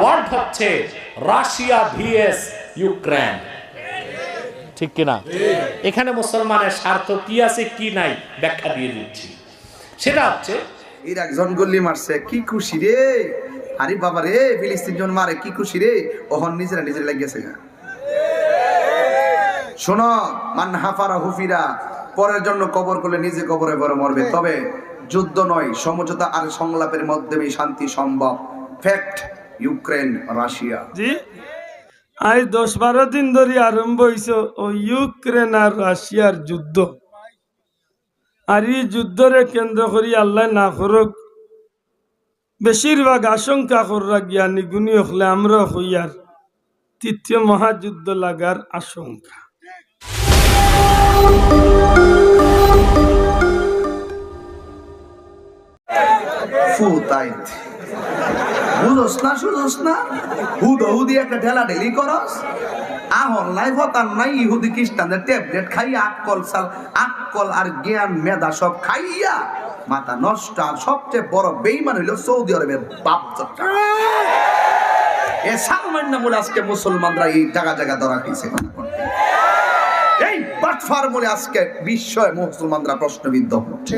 Word হচ্ছে Russia VS Ukraine. ঠিক কিনা? এখানে মুসলমানের স্বার্থ কি আছে, কি নাই, ব্যাখ্যা দিয়ে দিচ্ছি। সেটা হচ্ছে মারছে, কি খুশি রে? আরে বাবা রে, ফিলিস্তিন জন মারে, কি খুশি রে? ওহন নিজেরা লাগিয়েছে শোনো, মান হাফারা হুফিরা পরের জন্য কবর করলে নিজে কবরে পরে মরবে। তবে যুদ্ধ নয়, সমঝোতা আর সংলাপের মাধ্যমে শান্তি সম্ভব। ফ্যাক্ট। Ukraine Russia. জি? আজ দশ বারো দিন ধরে আরম্ভ হয়েছে ও ইউক্রেন আর রাশিয়ার যুদ্ধ। আর এই যুদ্ধরে কেন্দ্র করি আল্লাহ না করুক বেশিরভাগ আশঙ্কা কররা জ্ঞানী গুণী হলে আমরা হইয়ার তৃতীয় মহাযুদ্ধ লাগার আশঙ্কা। ফুতাইত বুঝোস না শুধোস না? হুদ হুদি একটা ঠেলা ঢেলি করস। আহল নাই, ফতান নাই, ইহুদি খ্রিস্টানদের ট্যাবলেট খাই আটকল সাল আটকল আর জ্ঞান, মেধা সব খাইয়া মাথা নষ্ট। আর সবচেয়ে বড় বেইমান হইল সৌদি আরবের বাপ এ সালমান নামুল আজকে মুসলমানরা এই জায়গা জায়গা ধরা খেয়েছে এই বাটফার বলে আজকে বিস্ময় মুসলমানরা প্রশ্নবিদ্ধ হচ্ছে।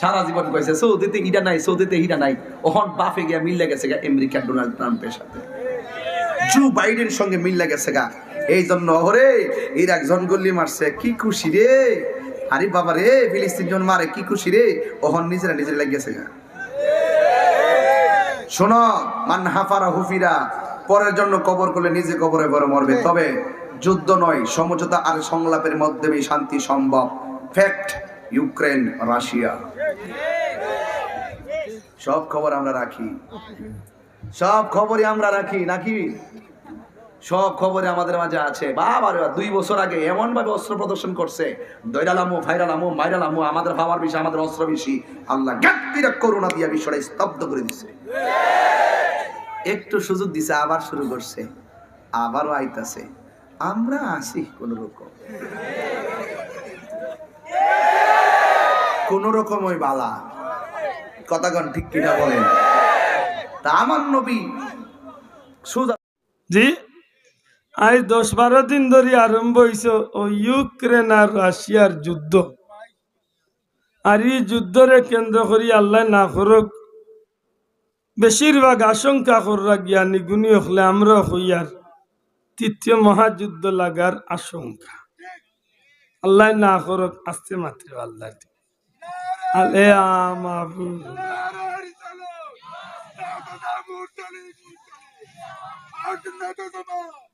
সারা জীবন কইছে, সৌদিতে ইটা নাই, সৌদিতে ইটা নাই। ওহন বাফে গিয়া মিললে গেছে গা আমেরিকার ডোনাল্ড ট্রাম্পের সাথে। জো বাইডেন সঙ্গে মিললে গেছে গা। এই জন্য ওরে এর একজন গল্লি মারছে, কি খুশি রে। আরে বাবা রে, ফিলিস্তিন জন মারে, কি খুশি রে। ওহন নিজেরা নিজের লাগিয়েছে গা। শোনো, মান হাফারা হুফিরা, পরের জন্য কবর করলে নিজে কবরে পরে মরবে। তবে যুদ্ধ নয়, সমঝোতা আর সংলাপের মাধ্যমে শান্তি সম্ভব। ফ্যাক্ট। Ukraine, Russia. সব খবর আমরা রাখি। সব খবরই আমরা রাখি, নাকি? সব খবরে আমাদের মাঝে আছে। বাবা দুই বছর আগে এমন ভাবে অস্ত্র প্রদর্শন করছে। দৈরালামো ভাইরালামো মাইরালামো, আমাদের ভাবার বেশি আমাদের অস্ত্র বেশি আল্লাহ জ্ঞাতিরা করুণা দিয়া বিশ্বটা স্তব্ধ করে দিছে। একটু সুযোগ দিছে, আবার শুরু করছে। আবারও আইতাছে। আমরা আসি কোন রকম কোন রকম ওই বালা। কথাগণ ঠিক কিনা বলেন? তা আমার নবী সুজা জি? আজ দশ বারো দিন ধরে আরম্ভ হয়েছে ও ইউক্রেন আর রাশিয়ার যুদ্ধ। আর এই যুদ্ধরে কেন্দ্র করি আল্লাহ না করুক, বেশিরভাগ আশঙ্কা কররা জ্ঞানী গুণী হলে আমরা হইয়ার তৃতীয় মহাযুদ্ধ লাগার আশঙ্কা। আল্লাহ না করুক, আসতে মাত্র আল্লাহ আলে আমাবু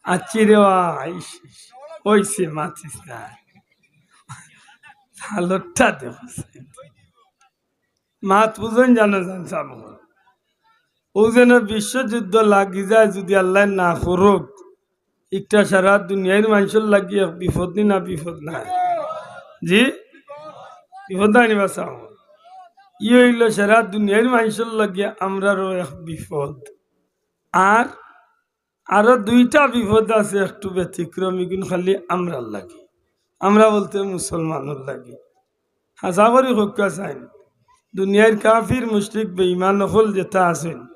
আচিরে ওইসে মাতিস না। হালতটা দেখো মাত বুঝন জানো জান সাব। বিশ্বযুদ্ধ লাগি যায় যদি আল্লাহ না করুক একটা সারা দুনিয়ার মানুষের লাগিয়ে বিপদ নি বিপদ না জি? বিপদ নাই বাসাও ই হইল সারা দুনিয়ার মানুষের লাগিয়ে আমরারও এক বিপদ। আর, আরও দুইটা বিপদ আছে একটু ব্যতিক্রমী কিন্তু খালি আমরা লাগি। আমরা বলতে মুসলমানের লাগি। হাসা করি হকা চাইন দুনিয়ার কাফির, মুশরিক, বেঈমান হল যেটা আছেন,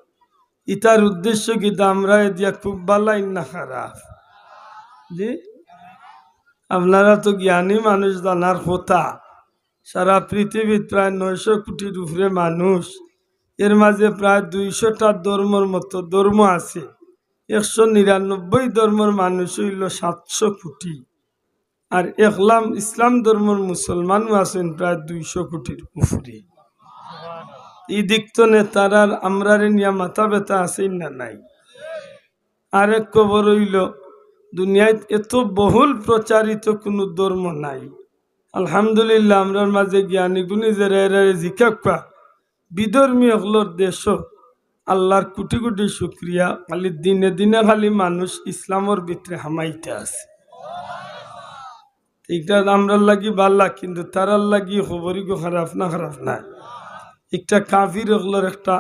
ইতার উদ্দেশ্য কিন্তু আমরা দিয়া খুব বালাই না খারাপ? জি? আপনারা তো জ্ঞানী মানুষ জানার কথা। সারা পৃথিবীর প্রায় নয়শো কোটির উপরে মানুষ। এর মাঝে প্রায় দুইশোটা ধর্মর মতো ধর্ম আছে। একশো নিরানব্বই ধর্মের মানুষ হইল সাতশো কোটি। আর একলাম ইসলাম ধর্মের মুসলমানও আছেন প্রায় দুইশো কোটির উপরে। এই দিকতনে তারার আমরার নিয়া মাথা ব্যথা আছেন না নাই? আরেক খবর হইল, দুনিয়ায় এত বহুল প্রচারিত কোনো ধর্ম নাই। আলহামদুলিল্লাহ আমরার মাঝে জ্ঞানী গুণী যারা জিকা বিধর্মী হলোর দেশ, আল্লাহর কোটি কোটি শুক্রিয়া। খালি দিনে দিনে খালি মানুষ ইসলামর ভিতরে হামাইতে আছে। এটা আমরার লাগি বাল্লা কিন্তু তারার লাগি খবরই গো খারাপ না খারাপ না? একটা কাফির হলোর একটা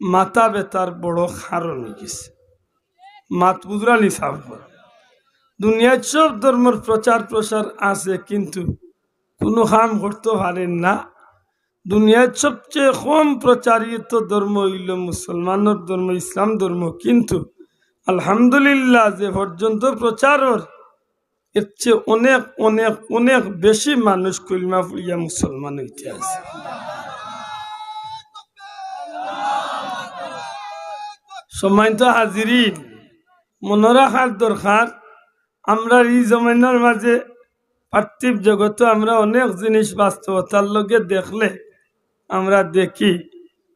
মাথা বেতার বড় কারণ গেছে। মাত বুদরানি সাহ দুনিয়ার সব ধর্মের প্রচার প্রসার আছে, কিন্তু কোনো কাম করতে পারেন না। দুনিয়ার সবচেয়ে কম প্রচারিত ধর্ম হইল মুসলমানের ধর্ম, ইসলাম ধর্ম। কিন্তু আলহামদুলিল্লাহ যে পর্যন্ত প্রচারর, এর চেয়ে অনেক অনেক অনেক বেশি মানুষ কলিমা ফুলিয়া মুসলমান হইতে আছে। সম্মানিত হাজিরিন। মনে রাখার দরকার, আমরা এই জমানার মাঝে পার্থিব জগতে আমরা অনেক জিনিস বাস্তবতার লগে দেখলে আমরা দেখি,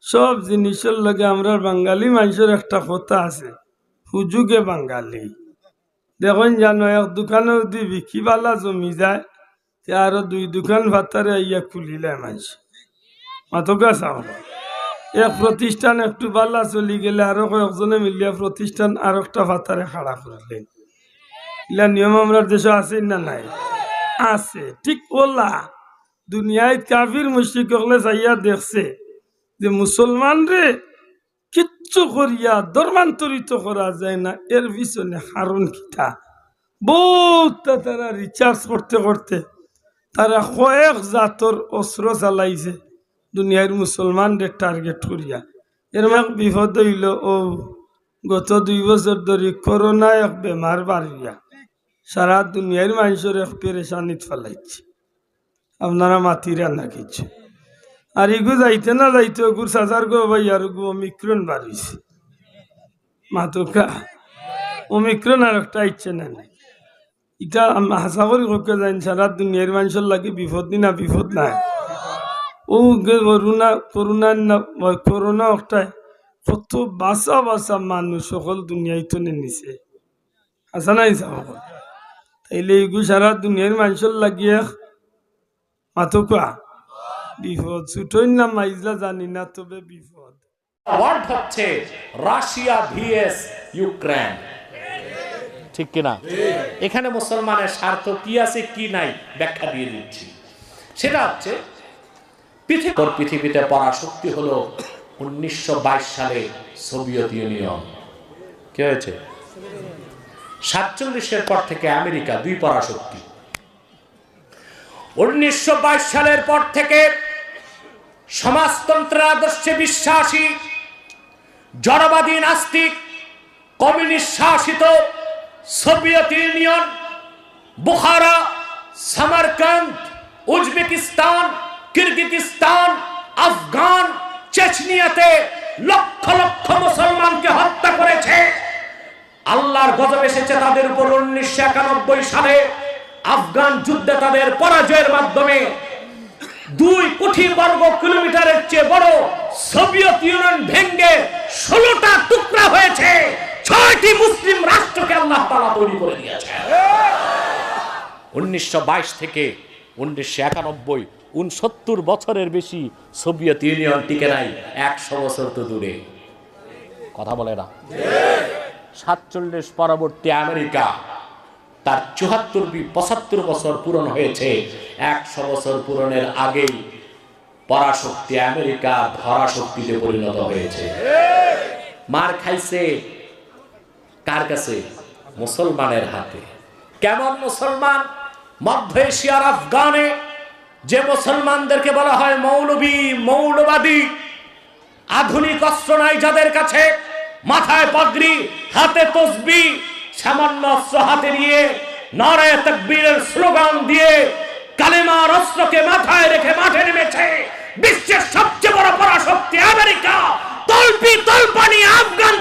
সব জিনিসের লগে আমরা বাঙালি মানুষের একটা কথা আছে, হুজুগে বাঙালি। দেখুন জানো, এক দোকানে যদি বিকিবালা জমি যায়, তে আরও দুই দোকান ভাতারে ইয়া খুলিলে মানুষ। মাতকা চাও এক প্রতিষ্ঠান একটু বালা চলি গেলে আরও কয়েকজনে মিলিয়া প্রতিষ্ঠান আর একটা ভাতারে খাড়া করলেন। ইলা নিয়ম আমরা দেশে আছে না নাই? আছে, ঠিক ওলা। দুনিয়ায় কাফির মুশিক হলে চাইয়া দেখছে যে মুসলমান কিচ্ছু করিয়া, ধর্মান্তরিত করা যায় না। এর পিছনে কারণ কিতা? বহুত তারা রিচার্জ করতে করতে তারা কয়েক জাতর অস্ত্র চালাইছে দুনিয়ার মুসলমানদের টার্গেট করিয়া। এর এক বিপদ হইল, ও গত দুই বছর ধরে করোনা এক বেমার বাড়িয়া সারা দুনিয়ার মানুষের এক ফেলাইছে। আপনারা মাতিরা না কিছু আর ইগু যাইতে না যাইতে গুর সাজার গো ভাই, আর গু অমিক্রণ বাড়িছে মাতুকা অমিক্রণ আর একটা ইচ্ছে না নাই এটা হাসা করি ককে যাই সারা দুনিয়ার মানুষের লাগে বিপদ নি না বিপদ নাই। ও করোনা করোনা না করোনা একটা কত বাসা বাসা মানুষ সকল দুনিয়ায় তো নিছে। আসা নাই সকল তাইলে এগু সারা দুনিয়ার মানুষের লাগিয়ে মাথকা বিপদ ছুটোই না, মাইজলা জানি না, তবে বিপদ। ওয়ার্ড হচ্ছে রাশিয়া ভিএস ইউক্রেন? ঠিক কিনা এখানে মুসলমানের স্বার্থ কি আছে, কি নাই, ব্যাখ্যা দিয়ে দিচ্ছি। সেটা হচ্ছে, পৃথিবী পৃথিবীতে পরাশক্তি হলো উনিশশো বাইশ সালে সোভিয়েত ইউনিয়ন। কি হয়েছে? সাতচল্লিশের পর থেকে আমেরিকা দুই পরাশক্তি। উনিশশো বাইশ সালের পর থেকে সমাজতন্ত্রের আদর্শে বিশ্বাসী জড়বাদী নাস্তিক, কমিউনিস্ট শাসিত Soviet Union, Bukhara, Samarkand, Uzbekistan, Kyrgyzstan, Afghan, চেচনিয়াতে লক্ষ লক্ষ মুসলমানকে হত্যা করেছে। আল্লাহর গজব এসেছে তাদের উপর উনিশশো একানব্বই সালে। আফগান যুদ্ধে তাদের পরাজয়ের মাধ্যমে দুই কোটি বর্গ কিলোমিটারের চেয়ে বড় সোভিয়েত ইউনিয়ন ভেঙ্গে ষোলোটা টুকরা হয়েছে। ছয়টি মুসলিম রাষ্ট্রকে আল্লাহ তালা তৈরি করে দিয়েছে। উনিশশো থেকে উনিশশো একানব্বই উনসত্তর বছরের বেশি সোভিয়েত ইউনিয়ন টিকে নাই। একশো বছর তো দূরে। কথা বলে না। সাতচল্লিশ পরবর্তী আমেরিকা। তার চুহাত্তর পঁচাত্তর বছর পূরণ হয়েছে। একশো বছর পূরণের আগেই পরাশক্তি আমেরিকা ধরা শক্তিতে পরিণত হয়েছে। মার খাইছে কার কাছে? মুসলমানের হাতে। কেমন মুসলমান? মধ্য এশিয়ার আফগানে যে মুসলমানদেরকে বলা হয় মৌলবী, মৌলবাদী, আধুনিক অস্ত্র নাই যাদের কাছে মাথায় পাগড়ি, হাতে তসবি, সামান্য অস্ত্র হাতে নিয়ে নারায় তকবীরের স্লোগান দিয়ে কালেমার অস্ত্রকে মাথায় রেখে মাঠে নেমেছে বিশ্বের সবচেয়ে বড় পরাশক্তি আমেরিকা। তল্পি তল্পানি আফগান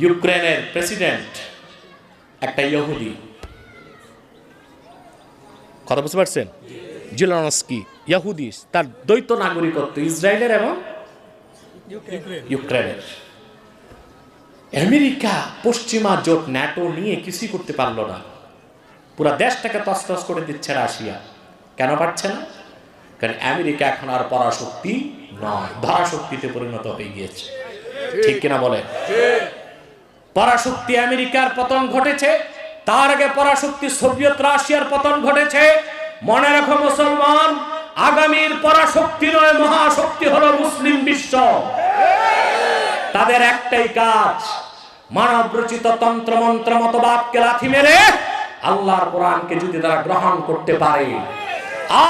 ইউক্রেনের প্রেসিডেন্ট একটা ইহুদি। কথা বুঝতে পারছেন? জিলনস্কি ইয়াহুদি তার দ্বৈত নাগরিকত্ব ইসরায়েলের এবং ইউক্রেনের। আমেরিকা পশ্চিমা জোট ন্যাটো নিয়ে কিছুই করতে পারল না। পুরা দেশটাকে তসতস করে দিচ্ছে রাশিয়া। কেন পারছে না? কারণ আমেরিকা এখন আর পরাশক্তি নয় ধরাশক্তিতে পরিণত হয়ে গিয়েছে। ঠিক কিনা বলে পরাশক্তি আমেরিকার পতন ঘটেছে। তার আগে পরাশক্তি সোভিয়েত রাশিয়ার পতন ঘটেছে। মনে রাখো মুসলমান, আগামীর পরাশক্তি নয়, মহাশক্তি হলো মুসলিম বিশ্ব। তাদের একটাই কাজ, মানব রচিত তন্ত্র মন্ত্র মতবাদকে লাথি মেরে আল্লাহর কোরআনকে যদি তারা গ্রহণ করতে পারে।